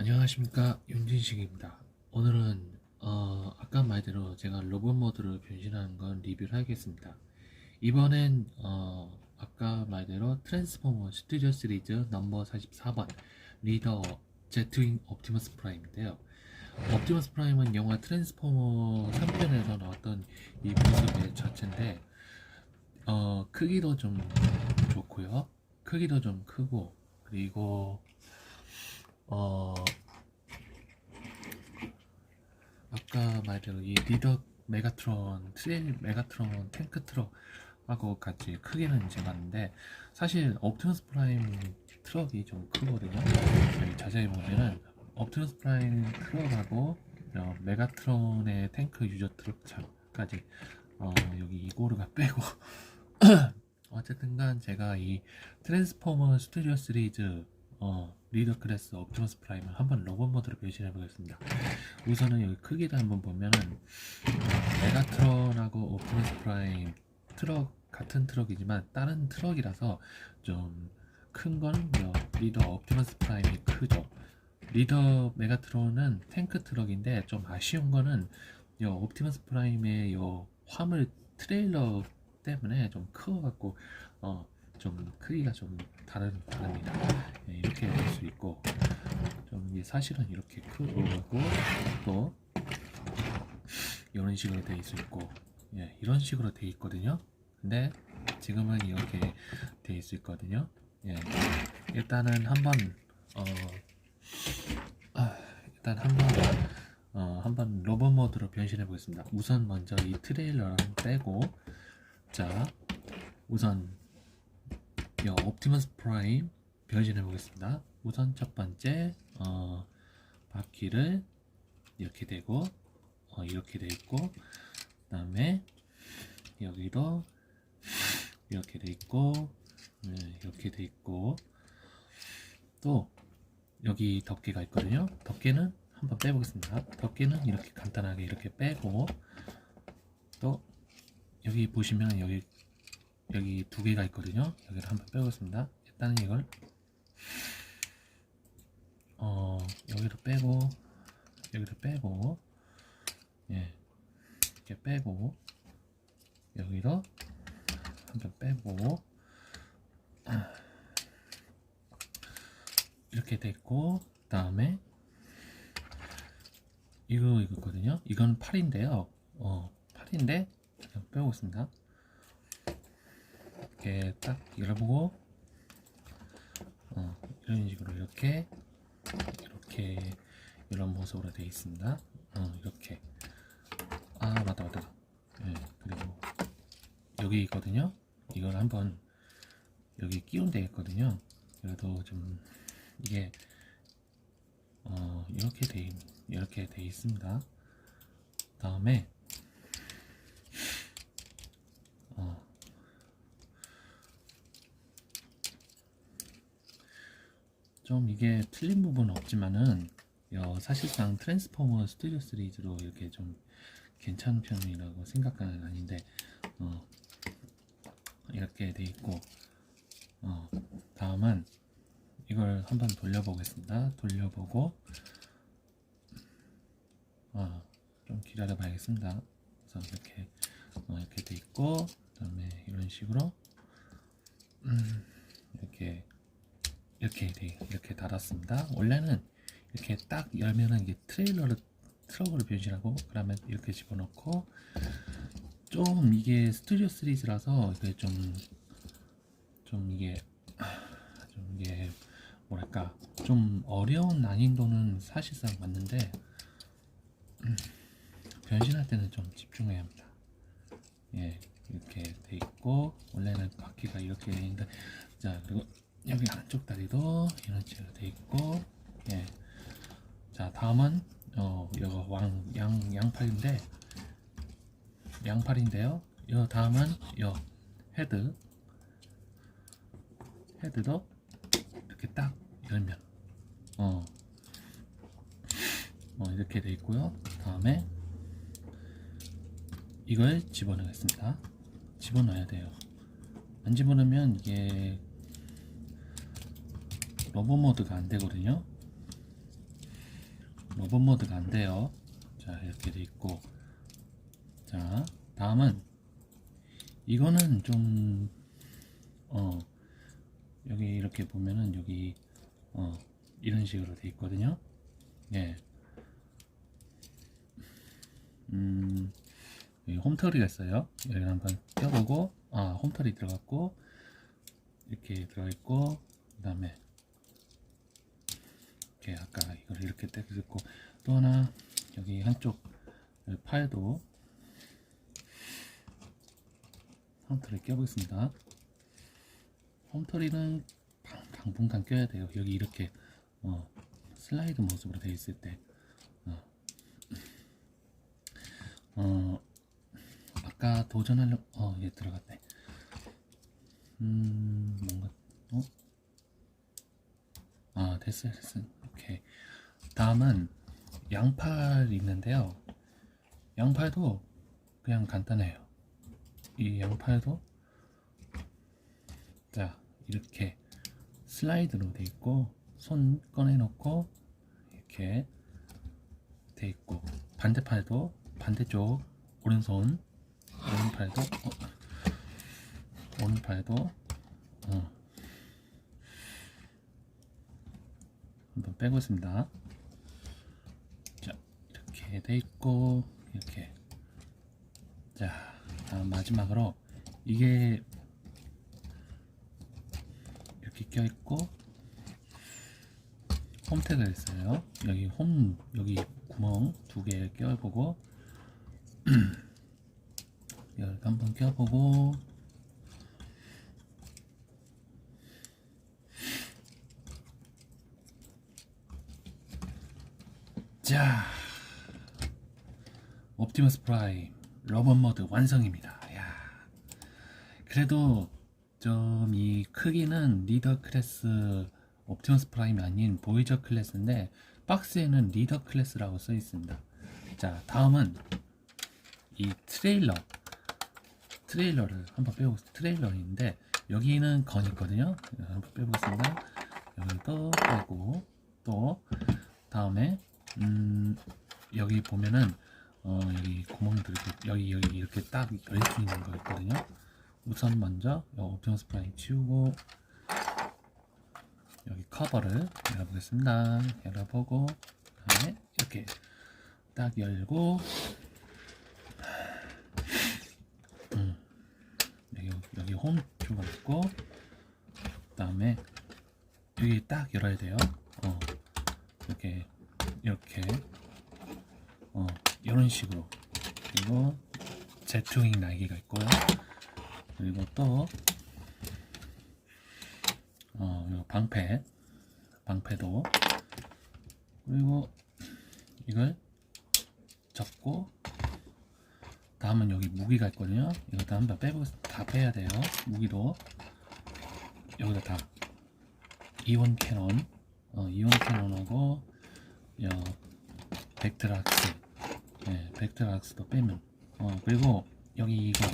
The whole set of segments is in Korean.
안녕하십니까 윤진식입니다. 오늘은 어, 아까 말대로 제가 로봇 모드로 변신하는 건 리뷰를 하겠습니다. 이번엔 어, 아까 말대로 트랜스포머 스튜디오 시리즈 넘버 44번 리더 제트윙 옵티머스 프라임인데요. 옵티머스 프라임은 영화 트랜스포머 3편에서 나왔던 이 모습의 자체인데 어, 크기도 좀 좋고요. 크기도 좀 크고 그리고 어 아까 말대로 이 리더 메가트론 트레일 메가트론 탱크 트럭하고 같이 크기는 재봤는데 사실 옵티머스 프라임 트럭이 좀 크거든요. 여기 자세히 보면은 옵티머스 프라임 트럭하고 어, 메가트론의 탱크 유저 트럭까지 어, 여기 이고르가 빼고 어쨌든간 제가 이 트랜스포머 스튜디오 시리즈 어, 리더 클래스 옵티머스 프라임을 한번 로봇 모드로 변신해 보겠습니다. 우선은 여기 크기를 한번 보면은 어, 메가트론하고 옵티머스 프라임 트럭 같은 트럭이지만 다른 트럭이라서 좀 큰 거는 요 리더 옵티머스 프라임이 크죠. 리더 메가트론은 탱크 트럭인데 좀 아쉬운 거는 요 옵티머스 프라임의 요 화물 트레일러 때문에 좀 커갖고 어 좀 크기가 좀 다른 다릅니다. 예, 이렇게 볼 수 있고 좀 이게 사실은 이렇게 크고 또 이런 식으로 돼 있을 있고 예, 이런 식으로 돼 있거든요. 근데 지금은 이렇게 돼 있을 있거든요. 예, 일단은 한번 어 아, 일단 한번 어, 한번 로봇 모드로 변신해 보겠습니다. 우선 먼저 이 트레일러를 빼고 자 우선 이 옵티머스 프라임 변신해 보겠습니다. 우선 첫 번째 어, 바퀴를 이렇게 되고 어, 이렇게 돼 있고 그 다음에 여기도 이렇게 돼 있고 네, 이렇게 돼 있고 또 여기 덮개가 있거든요. 덮개는 한번 빼보겠습니다. 덮개는 이렇게 간단하게 이렇게 빼고 또 여기 보시면 여기 여기 두 개가 있거든요. 여기를 한번 빼보겠습니다. 일단은 이걸 어 여기를 빼고 여기를 빼고 예 이렇게 빼고 여기로 한번 빼고 아, 이렇게 됐고 다음에 이거 이거거든요. 이건 팔인데요. 어 팔인데 빼고 있습니다. 이렇게 딱 열어보고 어, 이런 식으로 이렇게 이렇게 이런 모습으로 되어 있습니다. 어, 이렇게 아 맞다 맞다. 예 그리고 여기 있거든요. 이걸 한번 여기 끼운 데 있거든요. 그래도 좀 이게 어, 이렇게 돼 있- 이렇게 돼 있습니다. 다음에 좀 이게 틀린 부분은 없지만은 어, 사실상 트랜스포머 스튜디오 시리즈로 이렇게 좀 괜찮은 편이라고 생각하는 아닌데 어, 이렇게 돼 있고 어, 다음은 이걸 한번 돌려보겠습니다. 돌려보고 어, 좀 기다려 봐야겠습니다. 그래서 이렇게 어, 이렇게 돼 있고 그 다음에 이런 식으로 음, 이렇게 이렇게 돼 이렇게 달았습니다. 원래는 이렇게 딱 열면은 이게 트레일러를 트럭으로 변신하고 그러면 이렇게 집어넣고 좀 이게 스튜디오 시리즈라서 이게 좀좀 이게 좀 이게 뭐랄까 좀 어려운 난이도는 사실상 맞는데 음, 변신할 때는 좀 집중해야 합니다. 예 이렇게 돼 있고 원래는 바퀴가 이렇게 돼 있는데 자 그리고 여기 안쪽 다리도 이런 식으로 돼 있고 예 자 다음은 어 이거 왕 양 양팔인데 양팔인데요. 이 다음은 요 헤드 헤드도 이렇게 딱 열면 어, 어 이렇게 돼 있고요. 다음에 이걸 집어넣겠습니다. 집어넣어야 돼요. 안 집어넣으면 이게 로봇 모드가 안 되거든요. 로봇 모드가 안 돼요. 자, 이렇게 돼 있고. 자, 다음은 이거는 좀 어, 여기 이렇게 보면은 여기 어, 이런 식으로 돼 있거든요. 예. 음, 홈터리가 있어요. 여기 한번 껴보고, 아, 홈터리 들어갔고, 이렇게 들어가 있고, 그 다음에, 이렇게 아까 이걸 이렇게 떼고, 또 하나, 여기 한쪽 파일도 홈터리 껴보겠습니다. 홈터리는 방- 당분간 껴야 돼요. 여기 이렇게, 어, 슬라이드 모습으로 되어 있을 때, 어, 어, 아까 도전하려, 어, 얘 들어갔네. 음, 뭔가, 어? 아, 됐어요, 됐어요. 오케이. 다음은 양팔이 있는데요. 양팔도 그냥 간단해요. 이 양팔도, 자, 이렇게 슬라이드로 돼 있고, 손 꺼내 놓고, 이렇게 돼 있고, 반대팔도 반대쪽 오른손 오른팔도 어, 오른팔도 어. 한번 빼고 있습니다. 자 이렇게 돼 있고 이렇게 자 다음 마지막으로 이게 이렇게 껴 있고 홈택가 있어요. 여기 홈 여기 구멍 두 개 껴보고 여기 한번 껴보고 자 옵티머스 프라임 러버 모드 완성입니다. 야 그래도 좀 이 크기는 리더 클래스 옵티머스 프라임이 아닌 보이저 클래스인데 박스에는 리더 클래스라고 써 있습니다. 자 다음은 이 트레일러 트레일러를 한번 빼고 트레일러인데 여기는 건 있거든요. 한번 빼보겠습니다. 여기도 빼고 또 다음에 음 여기 보면은 어 여기 구멍들 여기 여기 이렇게 딱 열수 있는 거 있거든요. 우선 먼저 옵티머스 프라임 치우고 여기 커버를 열어보겠습니다. 열어보고 그다음에 이렇게 딱 열고 음, 여기 여기 홈 주가 있고 그다음에 여기 딱 열어야 돼요. 어, 이렇게 이렇게 어 이런 식으로 그리고 제트윙 날개가 있고요. 그리고 또 어, 요 방패 방패도 그리고 이걸 접고 다음은 여기 무기가 있거든요. 이것도 한번 빼고 다 빼야 돼요. 무기도 여기다 다 이온 캐논, 어, 이온 캐논하고 여 벡트락스, 네, 벡트락스도 빼면 어 그리고 여기 이거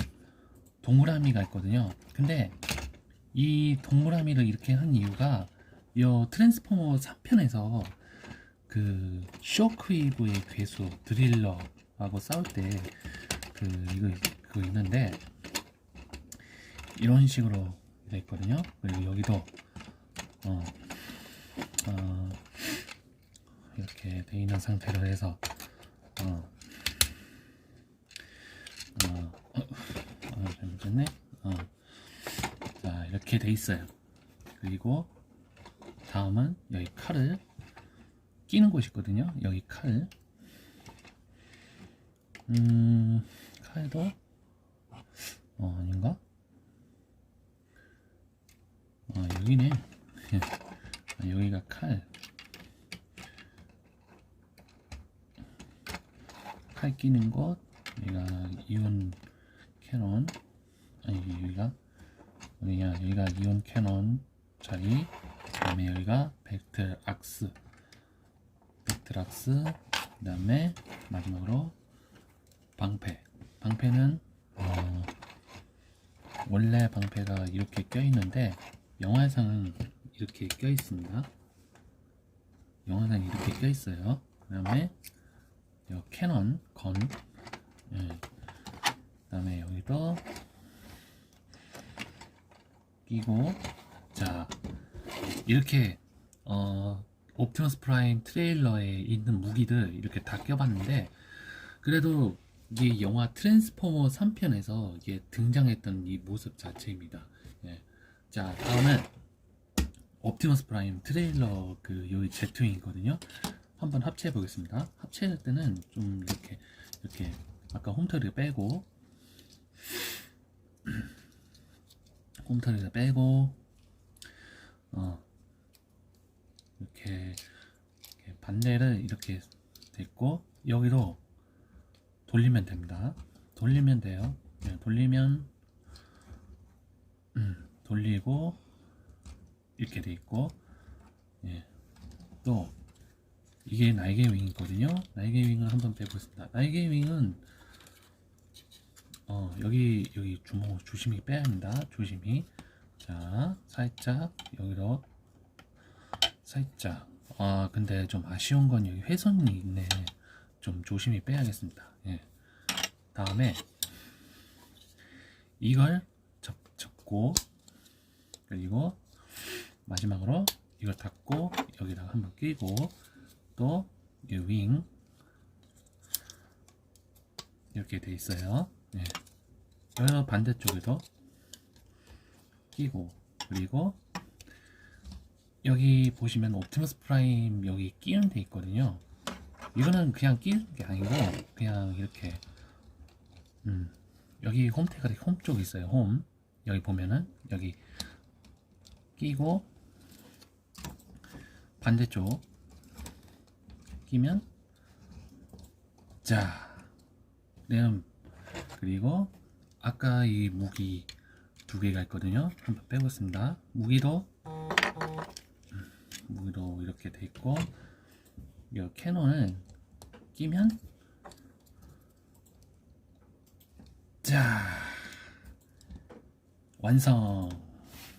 동그라미가 있거든요. 근데 이 동그라미를 이렇게 한 이유가 요 트랜스포머 3편에서 그 쇼크웨이브의 괴수 드릴러하고 싸울 때 그 이거 그거 있는데 이런 식으로 돼 있거든요. 그리고 여기도 어, 어 이렇게 돼 있는 상태로 해서 어, 어, 어, 어 잘못했네. 어, 자 이렇게 돼 있어요. 그리고 다음은 여기 칼을 끼는 곳이 있거든요. 여기 칼. 음, 칼도 어 아닌가? 아 여기네. 아, 여기가 칼. 칼 끼는 곳. 여기가 이온 캐논. 아니 여기가 어디냐? 여기가 이온 캐논 자리. 그 다음에 여기가 벡트 악스. 벡트 악스. 그 다음에 마지막으로 방패. 방패는 어, 원래 방패가 이렇게 껴 있는데 영화상은 이렇게 껴 있습니다. 영화상 이렇게 껴 있어요. 그 다음에 요 캐논 건 예. 그다음에 여기도 끼고 자 이렇게 어 옵티머스 프라임 트레일러에 있는 무기들 이렇게 다 껴봤는데 그래도 이게 영화 트랜스포머 3편에서 이게 등장했던 이 모습 자체입니다. 예. 자 다음은 옵티머스 프라임 트레일러 그 여기 제트윙이거든요. 한번 합체해 보겠습니다. 합체할 때는 좀 이렇게 이렇게 아까 홈터를 빼고 홈터를 빼고 어 이렇게, 이렇게 반대를 이렇게 됐고 여기로 돌리면 됩니다. 돌리면 돼요. 네, 돌리면 음, 돌리고 이렇게 돼 있고 예. 또 이게 날개 윙이거든요. 날개 윙을 한번 빼보겠습니다. 날개 윙은 어 여기 여기 주먹 조심히 빼야 합니다. 조심히 자 살짝 여기로 살짝 아 근데 좀 아쉬운 건 여기 회선이 있네. 좀 조심히 빼야겠습니다. 예. 다음에 이걸 접, 접고 그리고 마지막으로 이걸 닫고 여기다가 한번 끼고 또이윙 이렇게 돼 있어요. 예. 반대쪽에도 끼고 그리고 여기 보시면 옵티머스 프라임 여기 끼는 데 있거든요. 이거는 그냥 끼는 게 아니고 그냥 이렇게 음, 여기 홈 태그리 홈 쪽에 있어요. 홈 여기 보면은 여기 끼고 반대쪽 끼면 자 램, 그리고 아까 이 무기 두 개가 있거든요. 한번 빼보겠습니다. 무기도 음, 무기도 이렇게 돼 있고 이 캐논은 끼면 자 완성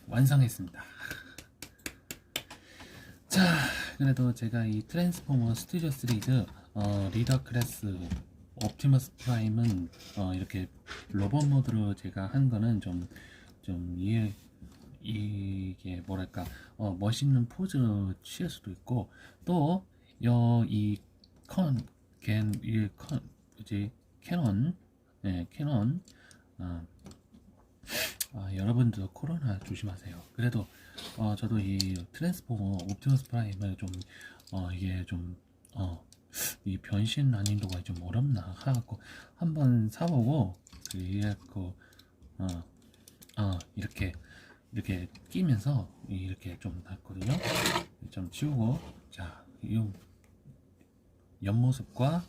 완성했습니다. 자 그래도 제가 이 트랜스포머 스튜디오 시리즈 어, 리더 클래스 옵티머스 프라임은 어, 이렇게 로봇 모드로 제가 한 거는 좀 좀 이해 이게 뭐랄까 어, 멋있는 포즈 취할 수도 있고 또이컨겐이컨 이제 캐논 네 캐논 어, 아, 여러분도 코로나 조심하세요. 그래도 어, 저도 이 트랜스포머 옵티머스 프라임을 좀 어, 이게 좀 어, 이 변신 난이도가 좀 어렵나 하고 한번 사보고 그래갖고 어, 어, 이렇게 이렇게 끼면서 이렇게 좀 났거든요. 좀 치우고 자 이 옆모습과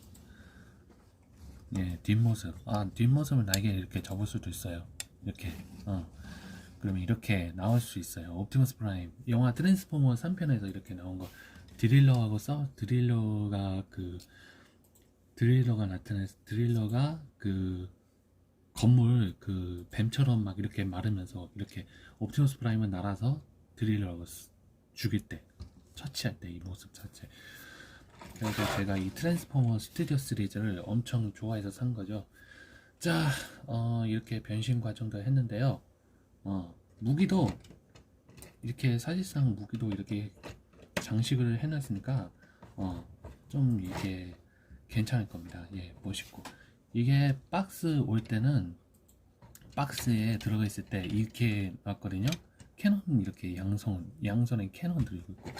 예 뒷모습 아 뒷모습을 날개 이렇게 접을 수도 있어요. 이렇게 어 그러면 이렇게 나올 수 있어요. 옵티머스 프라임 영화 트랜스포머 3편에서 이렇게 나온 거. 드릴러하고 싸워 드릴러가 그 드릴러가 나타났 드릴러가 그 건물 그 뱀처럼 막 이렇게 마르면서 이렇게 옵티머스 프라임은 날아서 드릴러가 스- 죽일 때 처치할 때 이 모습 자체. 그래서 제가 이 트랜스포머 스튜디오 시리즈를 엄청 좋아해서 산 거죠. 자 어, 이렇게 변신 과정도 했는데요 어, 무기도 이렇게 사실상 무기도 이렇게 장식을 해놨으니까 어, 좀 이게 괜찮을 겁니다. 예, 멋있고 이게 박스 올 때는 박스에 들어가 있을 때 이렇게 왔거든요. 캐논은 이렇게 양손 양손에 캐논 들고 있고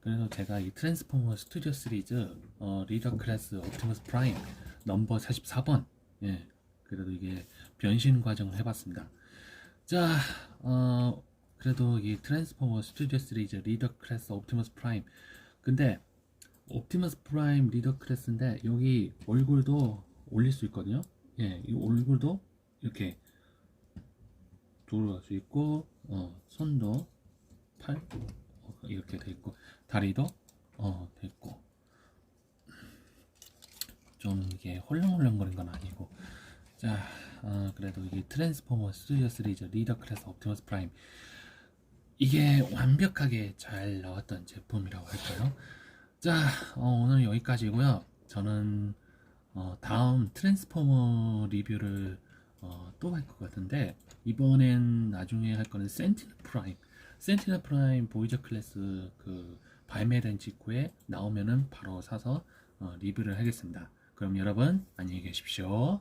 그래서 제가 이 트랜스포머 스튜디오 시리즈 어, 리더 클래스 옵티머스 프라임 넘버 44번 예 그래도 이게 변신 과정을 해봤습니다. 자, 어, 그래도 이 트랜스포머 스튜디오 시리즈 리더 클래스 옵티머스 프라임. 근데 옵티머스 프라임 리더 클래스인데 여기 얼굴도 올릴 수 있거든요. 예, 이 얼굴도 이렇게 돌아갈 수 있고, 어, 손도 팔 어, 이렇게 돼 있고, 다리도 어, 돼 있고. 좀 이게 헐렁헐렁거린 건 아니고. 자, 어, 그래도 이게 트랜스포머 스튜디오 시리즈 리더 클래스 옵티머스 프라임 이게 완벽하게 잘 나왔던 제품이라고 할까요? 자, 어, 오늘 여기까지고요. 저는 어, 다음 트랜스포머 리뷰를 어, 또할 것 같은데 이번엔 나중에 할 거는 센티널 프라임. 센티널 프라임 보이저 클래스 그 발매된 직후에 나오면은 바로 사서 어, 리뷰를 하겠습니다. 그럼 여러분 안녕히 계십시오.